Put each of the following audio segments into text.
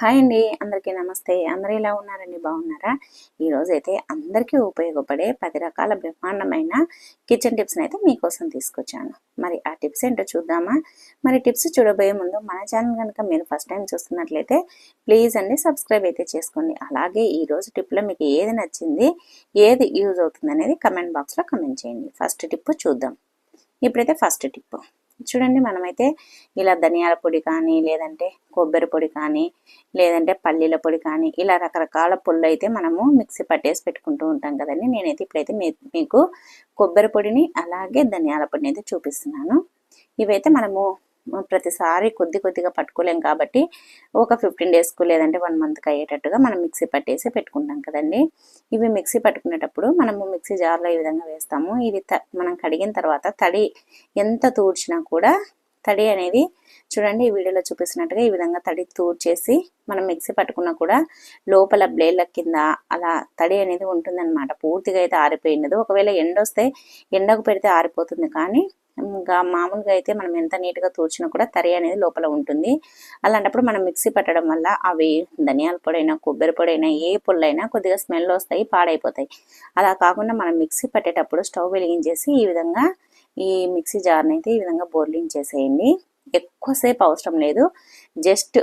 Hi అండి. అందరికీ నమస్తే. అందరూ ఎలా ఉన్నారండి? బాగున్నారా? ఈరోజు అయితే అందరికీ ఉపయోగపడే పది రకాల బ్రహ్మాండమైన కిచెన్ టిప్స్ని అయితే మీకోసం తీసుకొచ్చాను. మరి ఆ టిప్స్ ఏంటో చూద్దామా? మరి టిప్స్ చూడబోయే ముందు మన ఛానల్ కనుక మీరు ఫస్ట్ టైం చూస్తున్నట్లయితే ప్లీజ్ అండి సబ్స్క్రైబ్ అయితే చేసుకోండి. అలాగే ఈరోజు టిప్లో మీకు ఏది నచ్చింది ఏది యూజ్ అవుతుంది అనేది కమెంట్ బాక్స్లో కమెంట్ చేయండి. ఫస్ట్ టిప్ చూద్దాం. ఇప్పుడైతే ఫస్ట్ టిప్ చూడండి మనమైతే ఇలా ధనియాల పొడి కానీ లేదంటే కొబ్బరి పొడి కానీ లేదంటే పల్లీల పొడి కానీ ఇలా రకరకాల పొళ్ళు అయితే మనము మిక్సీ పట్టేసి పెట్టుకుంటూ ఉంటాం కదండి. నేనైతే ఇప్పుడైతే మీకు కొబ్బరి పొడిని అలాగే ధనియాల పొడిని అయితే చూపిస్తున్నాను. ఇవైతే మనము ప్రతిసారి కొద్ది కొద్దిగా పట్టుకోలేం కాబట్టి ఒక ఫిఫ్టీన్ డేస్కు లేదంటే వన్ మంత్కి అయ్యేటట్టుగా మనం మిక్సీ పట్టేసి పెట్టుకుంటాం కదండి. ఇవి మిక్సీ పట్టుకునేటప్పుడు మనము మిక్సీ జార్లో ఈ విధంగా వేస్తాము. ఇది మనం కడిగిన తర్వాత తడి ఎంత తూడ్చినా కూడా తడి అనేది చూడండి ఈ వీడియోలో చూపిస్తున్నట్టుగా ఈ విధంగా తడి తూడ్చేసి మనం మిక్సీ పట్టుకున్నా కూడా లోపల బ్లేడ్ల కింద అలా తడి అనేది ఉంటుందన్నమాట. పూర్తిగా అయితే ఆరిపోయినది ఒకవేళ ఎండ వస్తే ఎండకు పెడితే ఆరిపోతుంది కానీ ఇంకా మామూలుగా అయితే మనం ఎంత నీట్గా తూర్చినా కూడా తరి అనేది లోపల ఉంటుంది. అలాంటప్పుడు మనం మిక్సీ పట్టడం వల్ల అవి ధనియాల పొడైనా కొబ్బరి పొడైనా ఏ పొళ్ళైనా కొద్దిగా స్మెల్ వస్తాయి పాడైపోతాయి. అలా కాకుండా మనం మిక్సీ పట్టేటప్పుడు స్టవ్ వెలిగించేసి ఈ విధంగా ఈ మిక్సీ జార్ని అయితే ఈ విధంగా బోర్లించేసేయండి ఎక్కువసేపు అవసరం లేదు. జస్ట్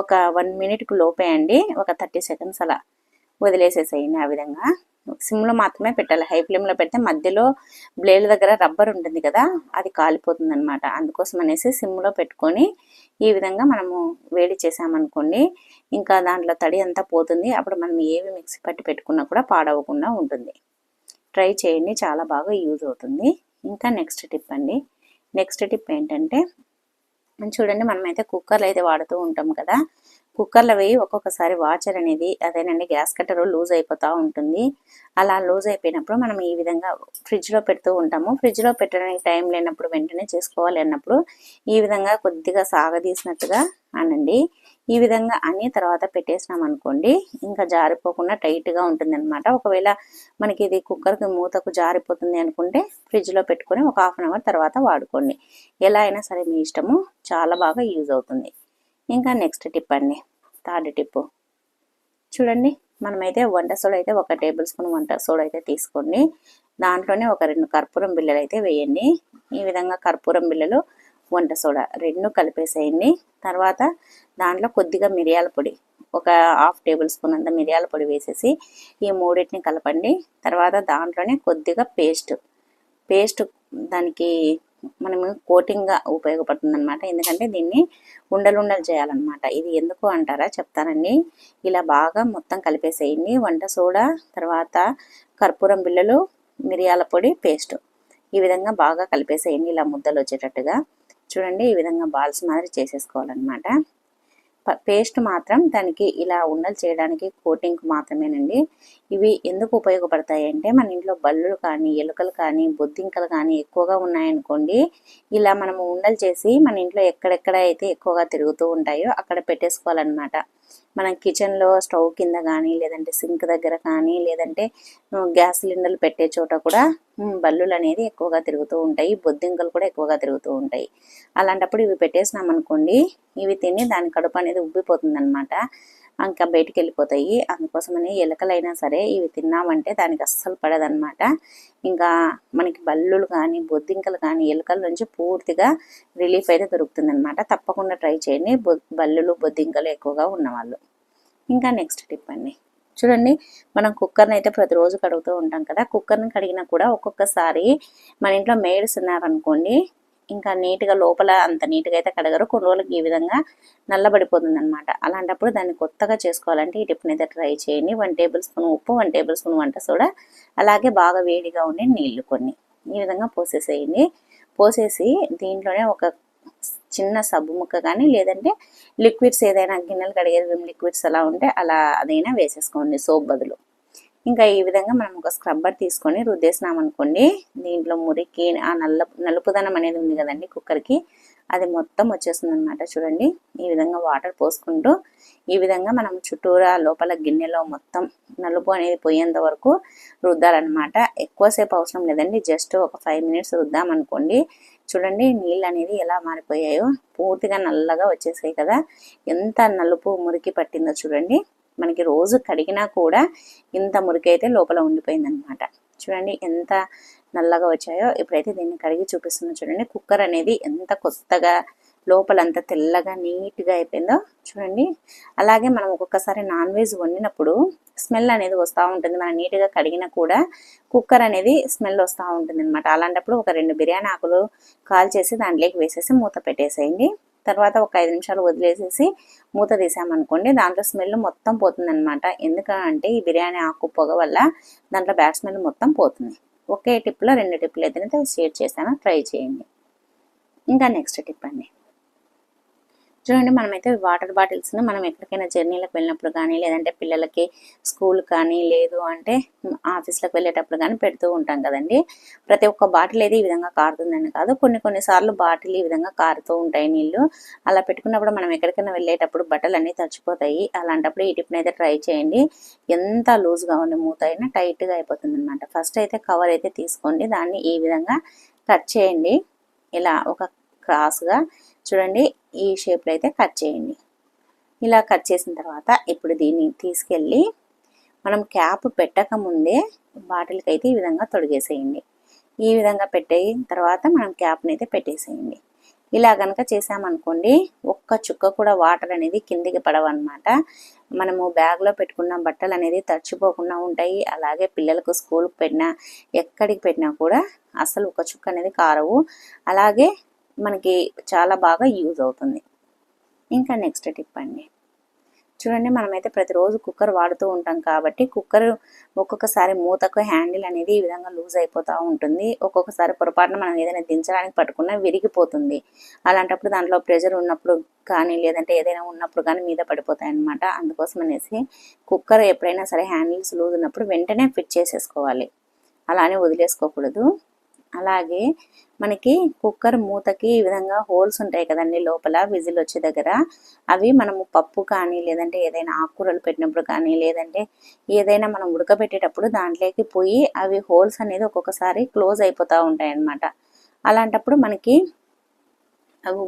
ఒక వన్ మినిట్కి లోపే అండి ఒక థర్టీ సెకండ్స్ అలా వదిలేసేసేయండి ఆ విధంగా. సిమ్లో మాత్రమే పెట్టాలి. హై ఫ్లేమ్లో పెడితే మధ్యలో బ్లేడ్ దగ్గర రబ్బర్ ఉంటుంది కదా అది కాలిపోతుంది అనమాట అందుకోసం అనేసి సిమ్లో పెట్టుకొని ఈ విధంగా మనము వేడి చేసామనుకోండి ఇంకా దాంట్లో తడి అంతా పోతుంది. అప్పుడు మనం ఏవి మిక్సీ పట్టి పెట్టుకున్నా కూడా పాడవకుండా ఉంటుంది. ట్రై చేయండి చాలా బాగా యూజ్ అవుతుంది. ఇంకా నెక్స్ట్ టిప్ అండి. నెక్స్ట్ టిప్ ఏంటంటే చూడండి మనమైతే కుక్కర్లు అయితే వాడుతూ ఉంటాం కదా కుక్కర్లో వేయి ఒక్కొక్కసారి వాచర్ అనేది అదేనండి గ్యాస్ కట్టరు లూజ్ అయిపోతూ ఉంటుంది. అలా లూజ్ అయిపోయినప్పుడు మనం ఈ విధంగా ఫ్రిడ్జ్లో పెడుతూ ఉంటాము. ఫ్రిడ్జ్లో పెట్టడానికి టైం లేనప్పుడు వెంటనే చేసుకోవాలి అన్నప్పుడు ఈ విధంగా కొద్దిగా సాగదీసినట్టుగా అనండి. ఈ విధంగా అన్ని తర్వాత పెట్టేసినాం అనుకోండి ఇంకా జారిపోకుండా టైట్గా ఉంటుంది అనమాట ఒకవేళ మనకి ఇది కుక్కర్కి మూతకు జారిపోతుంది అనుకుంటే ఫ్రిడ్జ్లో పెట్టుకొని ఒక హాఫ్ అన్ అవర్ తర్వాత వాడుకోండి. ఎలా అయినా సరే మీ ఇష్టము చాలా బాగా యూజ్ అవుతుంది. ఇంకా నెక్స్ట్ టిప్ అండి. థర్డ్ టిప్ చూడండి మనమైతే వంట సోడా అయితే ఒక టేబుల్ స్పూన్ వంట సోడా అయితే తీసుకోండి. దాంట్లోనే ఒక రెండు కర్పూరం బిళ్ళలు అయితే వేయండి. ఈ విధంగా కర్పూరం బిళ్ళలు వంట సోడా రెండు కలిపేసేయండి. తర్వాత దాంట్లో కొద్దిగా మిరియాల పొడి ఒక హాఫ్ టేబుల్ స్పూన్ అంత మిరియాల పొడి వేసేసి ఈ మూడింటిని కలపండి. తర్వాత దాంట్లోనే కొద్దిగా పేస్ట్ పేస్ట్ దానికి మనము కోటింగ్గా ఉపయోగపడుతుంది అనమాట ఎందుకంటే దీన్ని ఉండలు ఉండలు చేయాలన్నమాట. ఇది ఎందుకు అంటారా? చెప్తానండి. ఇలా బాగా మొత్తం కలిపేసేయండి. వంట సోడా తర్వాత కర్పూరం బిళ్ళలు మిరియాల పొడి పేస్ట్. ఈ విధంగా బాగా కలిపేసేయండి. ఇలా ముద్దలు వచ్చేటట్టుగా. చూడండి ఈ విధంగా బాల్స్ మాదిరి చేసేసుకోవాలన్నమాట. పేస్ట్ మాత్రం దానికి ఇలా ఉండలు చేయడానికి కోటింగ్ మాత్రమేనండి. ఇవి ఎందుకు ఉపయోగపడతాయి అంటే మన ఇంట్లో బల్లులు కానీ ఎలుకలు కానీ బొద్దింకలు కానీ ఎక్కువగా ఉన్నాయనుకోండి ఇలా మనము ఉండలు చేసి మన ఇంట్లో ఎక్కడెక్కడ అయితే ఎక్కువగా తిరుగుతూ ఉంటాయో అక్కడ పెట్టేసుకోవాలన్నమాట. మనం కిచెన్లో స్టవ్ కింద కానీ లేదంటే సింక్ దగ్గర కానీ లేదంటే గ్యాస్ సిలిండర్లు పెట్టే చోట కూడా బల్లులు అనేది ఎక్కువగా తిరుగుతూ ఉంటాయి. బొద్దింకలు కూడా ఎక్కువగా తిరుగుతూ ఉంటాయి. అలాంటప్పుడు ఇవి పెట్టేసినాం అనుకోండి ఇవి తిని దాని కడుపు అనేది ఉబ్బిపోతుంది అనమాట ఇంకా బయటికి వెళ్ళిపోతాయి అందుకోసమని ఎలకలైనా సరే ఇవి తిన్నామంటే దానికి అస్సలు పడదనమాట ఇంకా మనకి బల్లులు కానీ బొద్దింకలు కానీ ఎలుకల నుంచి పూర్తిగా రిలీఫ్ అయితే దొరుకుతుంది అనమాట తప్పకుండా ట్రై చేయండి. బల్లులు బొద్దింకలు ఎక్కువగా ఉన్నవాళ్ళు. ఇంకా నెక్స్ట్ టిప్ అండి. చూడండి మనం కుక్కర్ని అయితే ప్రతిరోజు కడుగుతూ ఉంటాం కదా. కుక్కర్ని కడిగినా కూడా ఒక్కొక్కసారి మన ఇంట్లో మేడ్స్ ఉన్నారనుకోండి ఇంకా నీట్గా లోపల అంత నీట్గా అయితే కడగరు. కొన్ని రోజులకి ఈ విధంగా నల్లబడిపోతుంది అనమాట అలాంటప్పుడు దాన్ని కొత్తగా చేసుకోవాలంటే ఈ టిప్ని అయితే ట్రై చేయండి. వన్ టేబుల్ స్పూన్ ఉప్పు వన్ టేబుల్ స్పూన్ వంట సోడా అలాగే బాగా వేడిగా ఉండే నీళ్ళు కొన్ని. ఈ విధంగా పోసేసేయండి. పోసేసి దీంట్లోనే ఒక చిన్న సబ్బు ముక్క కానీ లేదంటే లిక్విడ్స్ ఏదైనా గిన్నెలు కడిగేది లిక్విడ్స్ అలా ఉంటే అలా అదైనా వేసేసుకోండి సోప్ బదులు. ఇంకా ఈ విధంగా మనం ఒక స్క్రబ్బర్ తీసుకొని రుద్దేసినాం అనుకోండి దీంట్లో మురికి ఆ నల్ల నలుపుదనం అనేది ఉంది కదండి కుక్కర్కి అది మొత్తం వచ్చేస్తుంది అనమాట చూడండి ఈ విధంగా వాటర్ పోసుకుంటూ ఈ విధంగా మనం చుట్టూరా లోపల గిన్నెలో మొత్తం నలుపు అనేది పోయేంత వరకు రుద్దాలన్నమాట. ఎక్కువసేపు అవసరం లేదండి జస్ట్ ఒక ఫైవ్ మినిట్స్ రుద్దామనుకోండి చూడండి నీళ్ళు అనేది ఎలా మారిపోయాయో పూర్తిగా నల్లగా వచ్చేసాయి కదా. ఎంత నలుపు మురికి పట్టిందో చూడండి. మనకి రోజు కడిగినా కూడా ఇంత మురికైతే లోపల ఉండిపోయిందనమాట చూడండి ఎంత నల్లగా వచ్చాయో ఇప్పుడైతే దీన్ని కడిగి చూపిస్తున్నా చూడండి. కుక్కర్ అనేది ఎంత కొత్తగా లోపలంతా తెల్లగా నీట్గా అయిపోయిందో చూడండి. అలాగే మనం ఒక్కొక్కసారి నాన్ వెజ్ వండినప్పుడు స్మెల్ అనేది వస్తూ ఉంటుంది. మనం నీట్గా కడిగినా కూడా కుక్కర్ అనేది స్మెల్ వస్తూ ఉంటుంది అనమాట అలాంటప్పుడు ఒక రెండు బిర్యానీ ఆకులు కాల్చేసి దాంట్లోకి వేసేసి మూత పెట్టేసేయండి. తర్వాత ఒక ఐదు నిమిషాలు వదిలేసేసి మూత తీసామనుకోండి దాంట్లో స్మెల్ మొత్తం పోతుందనమాట ఎందుకంటే ఈ బిర్యానీ ఆకు పొగ వల్ల దాంట్లో బ్యాడ్ స్మెల్ మొత్తం పోతుంది. ఒకే టిప్లో రెండు టిప్లు అయితే షేర్ చేశాను. ట్రై చేయండి. ఇంకా నెక్స్ట్ టిప్ అండి. చూడండి మనమైతే వాటర్ బాటిల్స్ని మనం ఎక్కడికైనా జర్నీలకు వెళ్ళినప్పుడు కానీ లేదంటే పిల్లలకి స్కూల్ కానీ లేదు అంటే ఆఫీస్లకు వెళ్ళేటప్పుడు కానీ పెడుతూ ఉంటాం కదండి. ప్రతి ఒక్క బాటిల్ అయితే ఈ విధంగా కారుతుందని కాదు. కొన్ని కొన్నిసార్లు బాటిల్ ఈ విధంగా కారుతూ ఉంటాయి నీళ్ళు అలా పెట్టుకున్నప్పుడు మనం ఎక్కడికైనా వెళ్ళేటప్పుడు బట్టలు అన్నీ తడిచిపోతాయి. అలాంటప్పుడు ఈ టిప్ని అయితే ట్రై చేయండి. ఎంత లూజ్గా ఉండే మూత అయినా టైట్గా అయిపోతుంది అనమాట ఫస్ట్ అయితే కవర్ అయితే తీసుకోండి. దాన్ని ఈ విధంగా కట్ చేయండి. ఇలా ఒక క్రాస్గా చూడండి. ఈ షేప్లో అయితే కట్ చేయండి. ఇలా కట్ చేసిన తర్వాత ఇప్పుడు దీన్ని తీసుకెళ్ళి మనం క్యాప్ పెట్టక ముందే బాటిల్కి అయితే ఈ విధంగా తొడిగేసేయండి. ఈ విధంగా పెట్టేయిన తర్వాత మనం క్యాప్ని అయితే పెట్టేసేయండి. ఇలా కనుక చేసామనుకోండి ఒక్క చుక్క కూడా వాటర్ అనేది కిందికి పడవన్నమాట. మనము బ్యాగ్లో పెట్టుకున్న బట్టలు అనేది తడిచిపోకుండా ఉంటాయి. అలాగే పిల్లలకు స్కూల్కి పెట్టినా ఎక్కడికి పెట్టినా కూడా అసలు ఒక చుక్క అనేది కారవు. అలాగే మనకి చాలా బాగా యూజ్ అవుతుంది. ఇంకా నెక్స్ట్ టిప్ అండి. చూడండి మనమైతే ప్రతిరోజు కుక్కర్ వాడుతూ ఉంటాం కాబట్టి కుక్కర్ ఒక్కొక్కసారి మూతకు హ్యాండిల్ అనేది ఈ విధంగా లూజ్ అయిపోతూ ఉంటుంది. ఒక్కొక్కసారి పొరపాటున మనం ఏదైనా దించడానికి పట్టుకున్నా విరిగిపోతుంది. అలాంటప్పుడు దాంట్లో ప్రెషర్ ఉన్నప్పుడు కానీ లేదంటే ఏదైనా ఉన్నప్పుడు కానీ మీద పడిపోతాయి అనమాట అందుకోసం అనేసి కుక్కర్ ఎప్పుడైనా సరే హ్యాండిల్స్ లూజ్ ఉన్నప్పుడు వెంటనే ఫిట్ చేసేసుకోవాలి. అలానే వదిలేసుకోకూడదు. అలాగే మనకి కుక్కర్ మూతకి ఈ విధంగా హోల్స్ ఉంటాయి కదండి లోపల విజిల్ వచ్చే దగ్గర. అవి మనము పప్పు కానీ లేదంటే ఏదైనా ఆకుకూరలు పెట్టినప్పుడు కానీ లేదంటే ఏదైనా మనం ఉడకబెట్టేటప్పుడు దాంట్లోకి పోయి అవి హోల్స్ అనేది ఒక్కొక్కసారి క్లోజ్ అయిపోతూ ఉంటాయి అన్నమాట అలాంటప్పుడు మనకి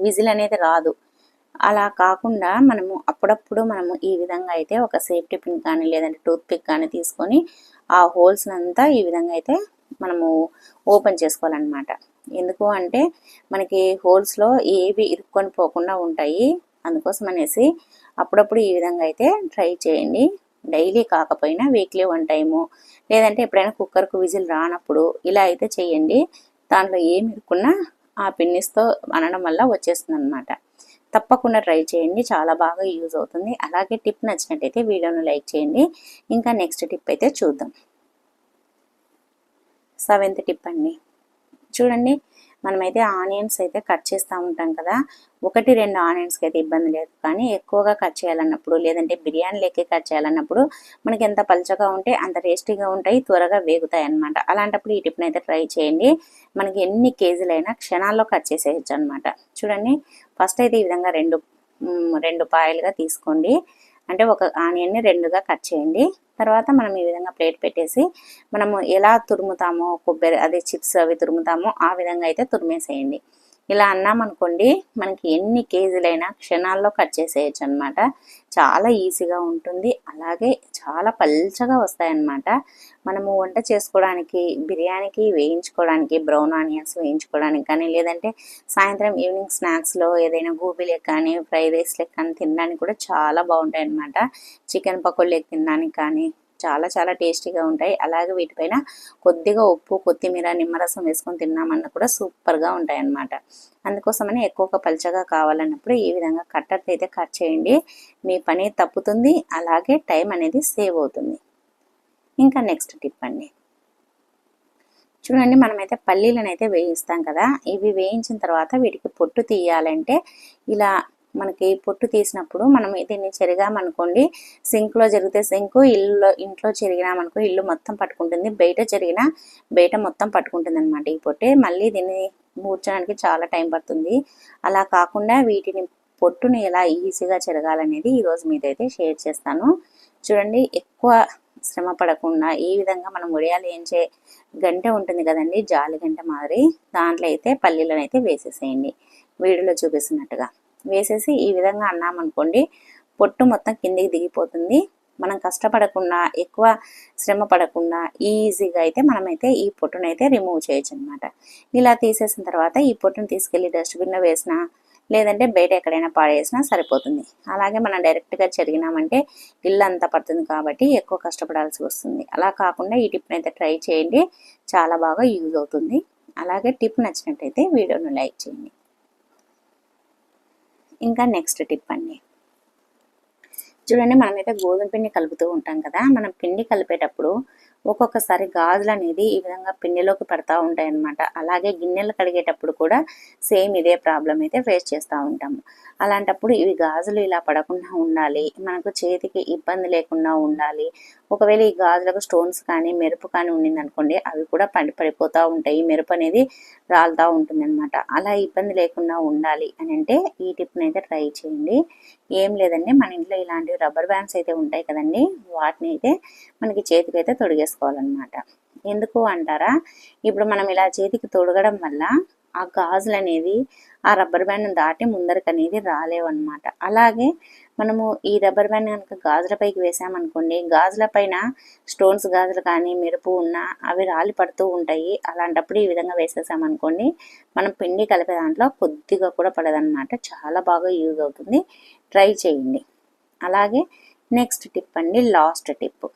విజిల్ అనేది రాదు. అలా కాకుండా మనము అప్పుడప్పుడు మనము ఈ విధంగా అయితే ఒక సేఫ్టీ పిన్ కానీ లేదంటే టూత్ పిక్ కానీ తీసుకొని ఆ హోల్స్ అంతా ఈ విధంగా అయితే మనము ఓపెన్ చేసుకోవాలన్నమాట. ఎందుకు అంటే మనకి హోల్స్లో ఏవి ఇరుక్కొని పోకుండా ఉంటాయి అందుకోసం అనేసి అప్పుడప్పుడు ఈ విధంగా అయితే ట్రై చేయండి. డైలీ కాకపోయినా వీక్లీ వన్ టైము లేదంటే ఎప్పుడైనా కుక్కర్కు విజిల్ రానప్పుడు ఇలా అయితే చేయండి. దాంట్లో ఏమి ఇరుక్కున్నా ఆ పిన్నిస్తో అనడం వల్ల వచ్చేస్తుంది అనమాట తప్పకుండా ట్రై చేయండి. చాలా బాగా యూజ్ అవుతుంది. అలాగే టిప్ నచ్చినట్టయితే వీడియోను లైక్ చేయండి. ఇంకా నెక్స్ట్ టిప్ అయితే చూద్దాం. సెవెంత్ టిప్ అండి. చూడండి మనమైతే ఆనియన్స్ అయితే కట్ చేస్తూ ఉంటాం కదా. ఒకటి రెండు ఆనియన్స్కి అయితే ఇబ్బంది లేదు. కానీ ఎక్కువగా కట్ చేయాలన్నప్పుడు లేదంటే బిర్యానీ లెక్కి కట్ చేయాలన్నప్పుడు మనకి ఎంత పలచగా ఉంటే అంత టేస్టీగా ఉంటాయి త్వరగా వేగుతాయి అనమాట అలాంటప్పుడు ఈ టిప్ని అయితే ట్రై చేయండి. మనకి ఎన్ని కేజీలైనా క్షణాల్లో కట్ చేసేయచ్చు అనమాట చూడండి ఫస్ట్ అయితే ఈ విధంగా రెండు రెండు పాయలుగా తీసుకోండి. అంటే ఒక ఆనియన్ని రెండుగా కట్ చేయండి. తర్వాత మనం ఈ విధంగా ప్లేట్ పెట్టేసి మనము ఎలా తురుముతామో కొబ్బరి అదే చిప్స్ అవి తురుముతామో ఆ విధంగా అయితే తురిమేసేయండి. ఇలా అన్నామనుకోండి మనకి ఎన్ని కేజీలైనా క్షణాల్లో కట్ చేసేయచ్చు అనమాట చాలా ఈజీగా ఉంటుంది. అలాగే చాలా పల్చగా వస్తాయన్నమాట. మనము వంట చేసుకోవడానికి బిర్యానీకి వేయించుకోవడానికి బ్రౌన్ ఆనియన్స్ వేయించుకోవడానికి కానీ లేదంటే సాయంత్రం ఈవినింగ్ స్నాక్స్లో ఏదైనా గోబీలకు కానీ ఫ్రైడ్ రైస్లకు కానీ తినడానికి కూడా చాలా బాగుంటాయి అన్నమాట చికెన్ పకోడీలకు తినడానికి కానీ చాలా చాలా టేస్టీగా ఉంటాయి. అలాగే వీటిపైన కొద్దిగా ఉప్పు కొత్తిమీర నిమ్మరసం వేసుకొని తిన్నామన్న కూడా సూపర్గా ఉంటాయి అన్నమాట అందుకోసమని ఎక్కువగా పలచగా కావాలన్నప్పుడు ఈ విధంగా కట్టర్తో అయితే కట్ చేయండి. మీ పని తప్పుతుంది అలాగే టైం అనేది సేవ్ అవుతుంది. ఇంకా నెక్స్ట్ టిప్ అండి. చూడండి మనమైతే పల్లీలను అయితే వేయిస్తాం కదా. ఇవి వేయించిన తర్వాత వీటికి పొట్టు తీయాలంటే ఇలా మనకి పొట్టు తీసినప్పుడు మనం దీన్ని చెరిగామనుకోండి సింక్లో జరిగితే సింక్ ఇల్లులో ఇంట్లో చెరిగినామనుకో ఇల్లు మొత్తం పట్టుకుంటుంది బయట చెరిగినా బయట మొత్తం పట్టుకుంటుంది అనమాట ఈ పొట్టే. మళ్ళీ దీన్ని మూర్చడానికి చాలా టైం పడుతుంది. అలా కాకుండా వీటిని పొట్టుని ఎలా ఈజీగా చెరగాలనేది ఈరోజు మీదైతే షేర్ చేస్తాను. చూడండి ఎక్కువ శ్రమ పడకుండా ఈ విధంగా మనం ఉడియాలు ఏంచే గంట ఉంటుంది కదండి జాలి గంట మాదిరి దాంట్లో అయితే పల్లీలను అయితే వేసేసేయండి. వీడియోలో చూపిస్తున్నట్టుగా. వేసేసి ఈ విధంగా అన్నామనుకోండి పొట్టు మొత్తం కిందికి దిగిపోతుంది. మనం కష్టపడకుండా ఎక్కువ శ్రమ పడకుండా ఈజీగా అయితే మనమైతే ఈ పొట్టునైతే రిమూవ్ చేయొచ్చు అనమాట ఇలా తీసేసిన తర్వాత ఈ పొట్టును తీసుకెళ్ళి డస్ట్బిన్లో వేసినా లేదంటే బయట ఎక్కడైనా పాడేసినా సరిపోతుంది. అలాగే మనం డైరెక్ట్గా చెరిగినామంటే ఇల్లు అంతా పడుతుంది కాబట్టి ఎక్కువ కష్టపడాల్సి వస్తుంది. అలా కాకుండా ఈ టిప్ని అయితే ట్రై చేయండి చాలా బాగా యూజ్ అవుతుంది. అలాగే టిప్ నచ్చినట్టయితే వీడియోను లైక్ చేయండి. ఇంకా నెక్స్ట్ టిప్ అండి. చూడండి మనమైతే గోధుమ పిండి కలుపుతూ ఉంటాం కదా మనం పిండి కలిపేటప్పుడు ఒక్కొక్కసారి గాజులు అనేది ఈ విధంగా పిండిలోకి పడతా ఉంటాయి అన్నమాట అలాగే గిన్నెలు కడిగేటప్పుడు కూడా సేమ్ ఇదే ప్రాబ్లం అయితే ఫేస్ చేస్తూ ఉంటాము. అలాంటప్పుడు ఇవి గాజులు ఇలా పడకుండా ఉండాలి మనకు చేతికి ఇబ్బంది లేకుండా ఉండాలి. ఒకవేళ ఈ గాజులకు స్టోన్స్ కానీ మెరుపు కానీ ఉండింది అనుకోండి అవి కూడా పడి పడిపోతూ ఉంటాయి. మెరుపు అనేది రాలుతూ ఉంటుంది అనమాట అలా ఇబ్బంది లేకుండా ఉండాలి అని అంటే ఈ టిప్ని అయితే ట్రై చేయండి. ఏం లేదండి. మన ఇంట్లో ఇలాంటి రబ్బర్ బ్యాండ్స్ అయితే ఉంటాయి కదండి. వాటిని అయితే మనకి చేతికి అయితే తొడిగేసుకోవాలన్నమాట. ఎందుకు అంటారా? ఇప్పుడు మనం ఇలా చేతికి తొడగడం వల్ల ఆ గాజులు అనేది ఆ రబ్బర్ బ్యాండ్ దాటి ముందరికి అనేది రాలేవన్నమాట. అలాగే మనము ఈ రబ్బర్ బ్యాండ్ కనుక గాజులపైకి వేసామనుకోండి గాజుల పైన స్టోన్స్ గాజులు కానీ మెరుపు ఉన్నా అవి రాలి పడుతూ ఉంటాయి. అలాంటప్పుడు ఈ విధంగా వేసేసామనుకోండి మనం పిండి కలిపే దాంట్లో కొద్దిగా కూడా పడదనమాట చాలా బాగా యూజ్ అవుతుంది. ట్రై చేయండి. అలాగే నెక్స్ట్ టిప్ అండి లాస్ట్ టిప్.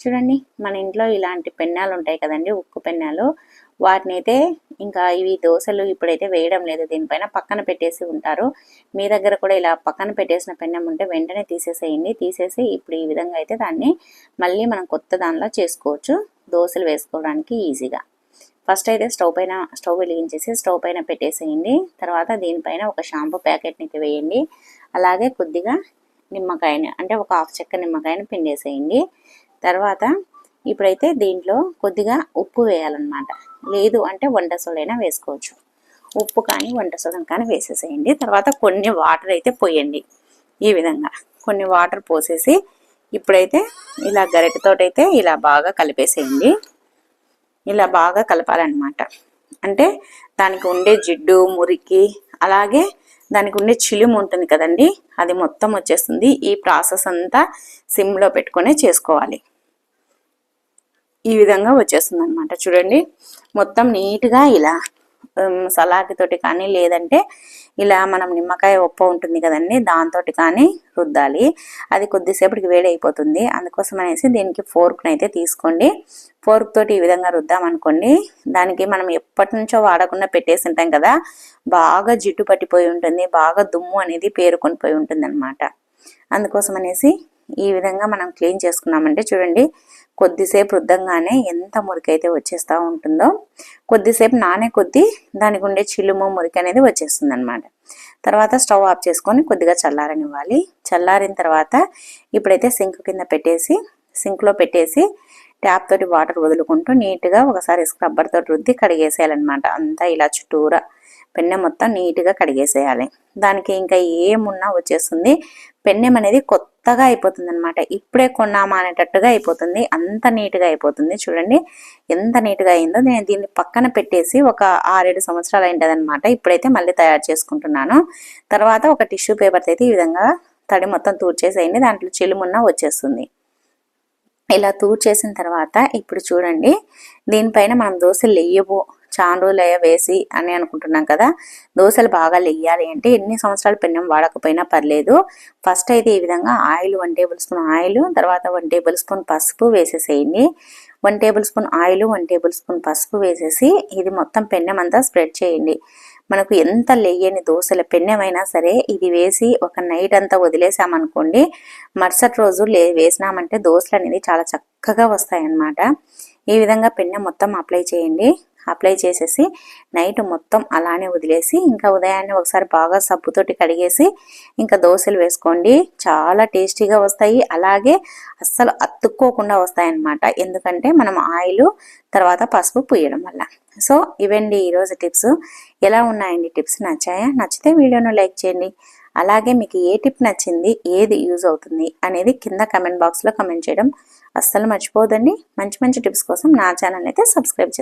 చూడండి మన ఇంట్లో ఇలాంటి పెన్నాలు ఉంటాయి కదండి ఉక్కు పెన్నాలు. వాటిని అయితే ఇంకా ఇవి దోశలు ఇప్పుడైతే వేయడం లేదు దీనిపైన పక్కన పెట్టేసి ఉంటారు. మీ దగ్గర కూడా ఇలా పక్కన పెట్టేసిన పెన్నం ఉంటే వెంటనే తీసేసేయండి. తీసేసి ఇప్పుడు ఈ విధంగా అయితే దాన్ని మళ్ళీ మనం కొత్త దానిలో చేసుకోవచ్చు. దోశలు వేసుకోవడానికి ఈజీగా. ఫస్ట్ అయితే స్టవ్ పైన స్టవ్ వెలిగించేసి స్టవ్ పైన పెట్టేసేయండి. తర్వాత దీనిపైన ఒక షాంపూ ప్యాకెట్ని వేయండి. అలాగే కొద్దిగా నిమ్మకాయని అంటే ఒక హాఫ్ చెక్క నిమ్మకాయని పిండేసేయండి. తర్వాత ఇప్పుడైతే దీంట్లో కొద్దిగా ఉప్పు వేయాలన్నమాట. లేదు అంటే వంట సోడైనా వేసుకోవచ్చు. ఉప్పు కానీ వంట సోడం కానీ వేసేసేయండి. తర్వాత కొన్ని వాటర్ అయితే పోయండి. ఈ విధంగా కొన్ని వాటర్ పోసేసి ఇప్పుడైతే ఇలా గరిటెతోటైతే ఇలా బాగా కలిపేసేయండి. ఇలా బాగా కలపాలన్నమాట. అంటే దానికి ఉండే జిడ్డు మురికి అలాగే దానికి ఉండే చిలుము ఉంటుంది కదండి అది మొత్తం వచ్చేస్తుంది. ఈ ప్రాసెస్ అంతా సిమ్లో పెట్టుకొని చేసుకోవాలి. ఈ విధంగా వచ్చేస్తుంది అనమాట చూడండి మొత్తం నీట్గా ఇలా సలాకితోటి కానీ లేదంటే ఇలా మనం నిమ్మకాయ ఉప్పు ఉంటుంది కదండి దాంతో కానీ రుద్దాలి. అది కొద్దిసేపటికి వేడి అయిపోతుంది. అందుకోసం అనేసి దీనికి ఫోర్క్ని అయితే తీసుకోండి. ఫోర్క్ తోటి ఈ విధంగా రుద్దాం అనుకోండి. దానికి మనం ఎప్పటి నుంచో వాడకుండా పెట్టేసి ఉంటాం కదా బాగా జిడ్డు పట్టిపోయి ఉంటుంది బాగా దుమ్ము అనేది పేరుకొని పోయి ఉంటుంది అనమాట అందుకోసం అనేసి ఈ విధంగా మనం క్లీన్ చేసుకున్నామంటే చూడండి కొద్దిసేపు రుద్దంగానే ఎంత మురికి అయితే వచ్చేస్తూ ఉంటుందో కొద్దిసేపు నానే కొద్ది దానికి ఉండే చిలుము మురికి అనేది వచ్చేస్తుంది అనమాట తర్వాత స్టవ్ ఆఫ్ చేసుకొని కొద్దిగా చల్లారనివ్వాలి. చల్లారిన తర్వాత ఇప్పుడైతే సింక్ కింద పెట్టేసి సింక్లో పెట్టేసి ట్యాప్ తోటి వాటర్ వదులుకుంటూ నీట్గా ఒకసారి స్క్రబ్బర్ తోటి రుద్ది కడిగేసేయాలన్నమాట. అంతా ఇలా చుట్టూరా పెన్నె మొత్తం నీట్గా కడిగేసేయాలి. దానికి ఇంకా ఏమున్నా వచ్చేస్తుంది. పెన్నెం అనేది కొత్తగా అయిపోతుంది అనమాట ఇప్పుడే కొన్నామా అనేటట్టుగా అయిపోతుంది. అంత నీట్గా అయిపోతుంది. చూడండి ఎంత నీట్గా అయిందో. నేను దీన్ని పక్కన పెట్టేసి ఒక ఆరేడు సంవత్సరాలు అయింటది ఇప్పుడైతే మళ్ళీ తయారు చేసుకుంటున్నాను. తర్వాత ఒక టిష్యూ పేపర్తో అయితే ఈ విధంగా తడి మొత్తం తూర్చేసేయండి. దాంట్లో చిలుమున్న వచ్చేస్తుంది. ఇలా తూర్చేసిన తర్వాత ఇప్పుడు చూడండి. దీనిపైన మనం దోశలు లేయబో చాలా రోజులు వేసి అని అనుకుంటున్నాం కదా. దోశలు బాగా లెయ్యాలి అంటే ఎన్ని సంవత్సరాలు పెన్నం వాడకపోయినా పర్లేదు. ఫస్ట్ అయితే ఈ విధంగా oil one table spoon oil తర్వాత వన్ టేబుల్ స్పూన్ పసుపు వేసేసేయండి. One table spoon oil one table spoon పసుపు వేసేసి ఇది మొత్తం పెన్నెం అంతా స్ప్రెడ్ చేయండి. మనకు ఎంత లెయ్యని దోశల పెన్నెమైనా సరే ఇది వేసి ఒక నైట్ అంతా వదిలేసామనుకోండి మరుసటి రోజు లే వేసినామంటే దోశలు అనేది చాలా చక్కగా వస్తాయన్నమాట. ఈ విధంగా పెన్నె మొత్తం అప్లై చేయండి. అప్లై చేసేసి నైట్ మొత్తం అలానే వదిలేసి ఇంకా ఉదయాన్నే ఒకసారి బాగా సబ్బుతోటి కడిగేసి ఇంకా దోశలు వేసుకోండి. చాలా టేస్టీగా వస్తాయి. అలాగే అస్సలు అతుక్కోకుండా వస్తాయన్నమాట. ఎందుకంటే మనం ఆయిల్ తర్వాత పసుపు పూయడం వల్ల. సో ఇవండి ఈరోజు టిప్స్. ఎలా ఉన్నాయండి టిప్స్? నచ్చాయా? నచ్చితే వీడియోను లైక్ చేయండి. అలాగే మీకు ఏ టిప్ నచ్చింది? ఏది యూజ్ అవుతుంది? అనేది కింద కమెంట్ బాక్స్లో కమెంట్ చేయడం అస్సలు మర్చిపోదండి మంచి మంచి టిప్స్ కోసం నా ఛానల్ అయితే సబ్స్క్రైబ్ చేసుకోండి